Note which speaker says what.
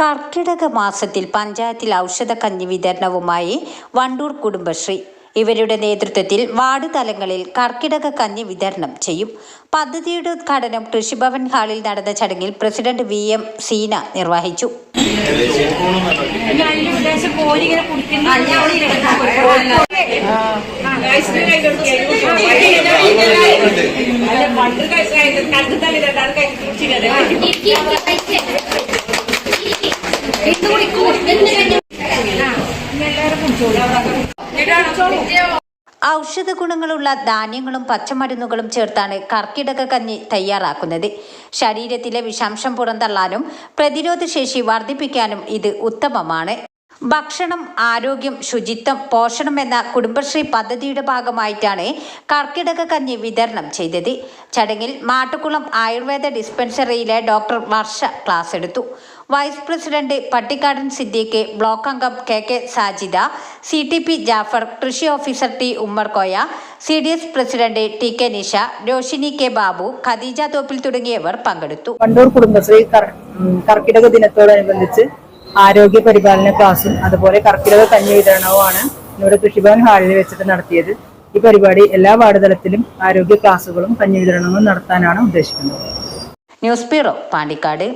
Speaker 1: കർക്കിടക മാസത്തിൽ പഞ്ചായത്തിൽ ഔഷധ കഞ്ഞി വിതരണവുമായി വണ്ടൂർ കുടുംബശ്രീ. ഇവരുടെ നേതൃത്വത്തിൽ വാർഡ് തലങ്ങളിൽ കർക്കിടക കഞ്ഞി വിതരണം ചെയ്യും. പദ്ധതിയുടെ ഉദ്ഘാടനം കൃഷിഭവൻ ഹാളിൽ നടന്ന ചടങ്ങിൽ പ്രസിഡന്റ് വി എം സീന നിർവഹിച്ചു. ഔഷധ ഗുണങ്ങളുള്ള ധാന്യങ്ങളും പച്ചമരുന്നുകളും ചേർത്താണ് കർക്കിടക കഞ്ഞി തയ്യാറാക്കുന്നത്. ശരീരത്തിലെ വിഷാംശം പുറന്തള്ളാനും പ്രതിരോധശേഷി വർദ്ധിപ്പിക്കാനും ഇത് ഉത്തമമാണ്. ഭക്ഷണം ആരോഗ്യം ശുചിത്വം പോഷണം എന്ന കുടുംബശ്രീ പദ്ധതിയുടെ ഭാഗമായിട്ടാണ് കർക്കിടക കഞ്ഞി വിതരണം ചെയ്തത്. ചടങ്ങിൽ മാട്ടുകുളം ആയുർവേദ ഡിസ്പെൻസറിയിലെ ഡോക്ടർ വർഷ ക്ലാസ് എടുത്തു. Vice president Pattikkadan Siddique block അംഗം K K Sajida C T P Jafar കൃഷി officer T Ummerkoya C D S president T K Nisha Roshini K Babu Khadija Thoppil തുടങ്ങിയവർ പങ്കെടുത്തു.
Speaker 2: കുടുംബശ്രീ കർക്കിടക ദിനത്തോടനുബന്ധിച്ച് ആരോഗ്യ പരിപാലന ക്ലാസും അതുപോലെ കർക്കിടക കഞ്ഞി വിതരണവുമാണ് ഇവിടെ കൃഷിഭവൻ ഹാളിൽ വെച്ചിട്ട് നടത്തിയത്. ഈ പരിപാടി എല്ലാ വാർഡ് തലത്തിലും ആരോഗ്യ ക്ലാസുകളും കഞ്ഞി വിതരണങ്ങളും നടത്താനാണ് ഉദ്ദേശിക്കുന്നത്.
Speaker 1: News bureau Pandikkad.